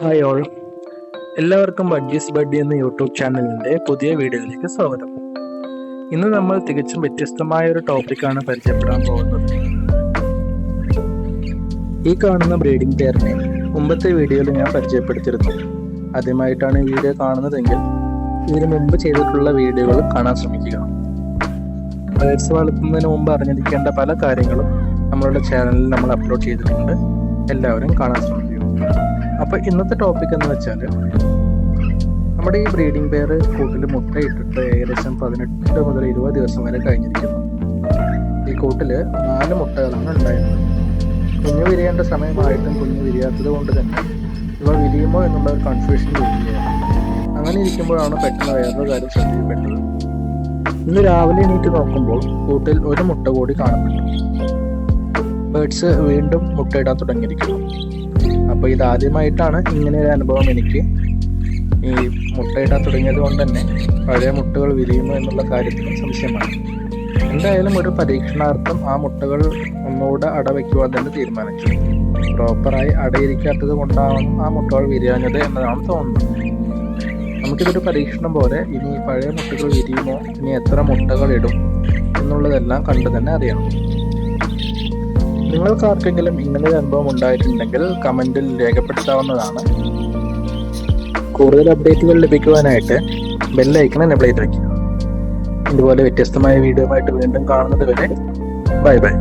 Hi all എല്ലാവർക്കും budgies buddy എന്ന YouTube ചാനലിന്റെ പുതിയ വീഡിയോയിലേക്ക് സ്വാഗതം. ഇന്ന് നമ്മൾ തികച്ചും വ്യത്യസ്തമായ ഒരു ടോപ്പിക്കാണ് പരിചയപ്പെടാൻ പോകുന്നത്. ഈ കാണുന്ന ബ്രീഡിംഗ് പെയറിനെ മുമ്പത്തെ വീഡിയോയിൽ ഞാൻ പരിചയപ്പെടുത്തിയിരുന്നു. ആദ്യമായിട്ടാണ് ഈ വീഡിയോ കാണുന്നതെങ്കിൽ ഇതിനു മുമ്പ് ചെയ്തിട്ടുള്ള വീഡിയോകൾ കാണാൻ ശ്രമിക്കുക. ബേഡ്സ് വളർത്തുന്നതിന് മുമ്പ് അറിഞ്ഞിരിക്കേണ്ട പല കാര്യങ്ങളും നമ്മളുടെ ചാനലിൽ നമ്മൾ അപ്ലോഡ് ചെയ്തിട്ടുണ്ട്. എല്ലാവരും കാണാൻ ശ്രമിക്കുക. അപ്പോൾ ഇന്നത്തെ ടോപ്പിക് എന്ന് വെച്ചാൽ നമ്മുടെ ഈ ബ്രീഡിംഗ് പെയർ കൂട്ടിൽ മുട്ടയിട്ടിട്ട് ഏകദേശം പതിനെട്ട് മുതൽ ഇരുപത് ദിവസം വരെ കഴിഞ്ഞിരിക്കുന്നു. ഈ കൂട്ടിൽ നാല് മുട്ടകളാണ് ഉണ്ടായിരുന്നത്. കുഞ്ഞു വിരിയേണ്ട സമയമായിട്ടും കുഞ്ഞു വിരിയാത്തത് കൊണ്ട് തന്നെ ഇവ വിരിയുമോ എന്നുള്ള ഒരു കൺഫ്യൂഷൻ തോന്നുകയാണ്. അങ്ങനെ ഇരിക്കുമ്പോഴാണ് പെട്ടെന്ന് വേറൊരു കാര്യം ശ്രദ്ധിക്കപ്പെട്ടത്. ഇന്ന് രാവിലെ എണീറ്റ് നോക്കുമ്പോൾ കൂട്ടിൽ ഒരു മുട്ട കൂടി കാണപ്പെട്ടു. ബേഡ്സ് വീണ്ടും മുട്ടയിടാൻ തുടങ്ങിയിരിക്കുന്നു. അപ്പോൾ ഇത് ആദ്യമായിട്ടാണ് ഇങ്ങനെ ഒരു അനുഭവം എനിക്ക് ഈ മുട്ടയിടാൻ തുടങ്ങിയത് കൊണ്ട് തന്നെ പഴയ മുട്ടകൾ വിരിയുന്നു എന്നുള്ള കാര്യത്തിലും സംശയമാണ്. എന്തായാലും ഒരു പരീക്ഷണാർത്ഥം ആ മുട്ടകൾ ഒന്നുകൂടെ അടവയ്ക്കുവാൻ തന്നെ തീരുമാനിച്ചു. പ്രോപ്പറായി അടയിരിക്കാത്തത് കൊണ്ടാണ് ആ മുട്ടകൾ വിരിയാഞ്ഞത് എന്നതാണ് തോന്നുന്നത്. നമുക്കിതൊരു പരീക്ഷണം പോലെ ഇനി പഴയ മുട്ടകൾ വിരിയുമോ? ഇനി എത്ര മുട്ടകൾ ഇടും? എന്നുള്ളതെല്ലാം കണ്ടു തന്നെ അറിയണം. നിങ്ങൾക്ക് ആർക്കെങ്കിലും ഇങ്ങനെ ഒരു അനുഭവം ഉണ്ടായിട്ടുണ്ടെങ്കിൽ കമന്റിൽ രേഖപ്പെടുത്താവുന്നതാണ്. കൂടുതൽ അപ്ഡേറ്റുകൾ ലഭിക്കുവാനായിട്ട് ബെല്ലൈക്കൺ എനബിൾ ചെയ്ത് വയ്ക്കുക ഇതുപോലെ വ്യത്യസ്തമായ വീഡിയോ ആയിട്ട് വീണ്ടും കാണുന്നത് വരെ ബൈ ബൈ